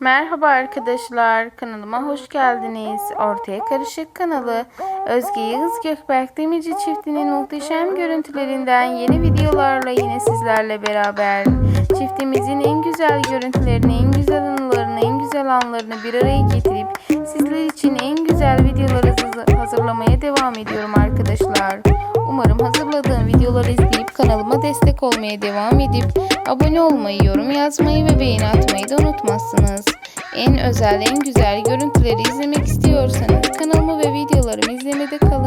Merhaba arkadaşlar, kanalıma hoş geldiniz. Ortaya Karışık kanalı, Özge Yağız Gökberk Demirci çiftinin muhteşem görüntülerinden yeni videolarla yine sizlerle beraber. Çiftimizin en güzel görüntülerini, en güzel anılarını, en güzel anlarını bir araya getirip sizler için en güzel videoları hazır- hazırlamaya devam ediyorum arkadaşlar. Umarım hazırladığım videoları izleyip kanalıma destek olmaya devam edip abone olmayı, yorum yazmayı ve beğeni atmayı da unutmazsınız. En özel, en güzel görüntüleri izlemek istiyorsanız kanalımı ve videolarımı izlemede kalın.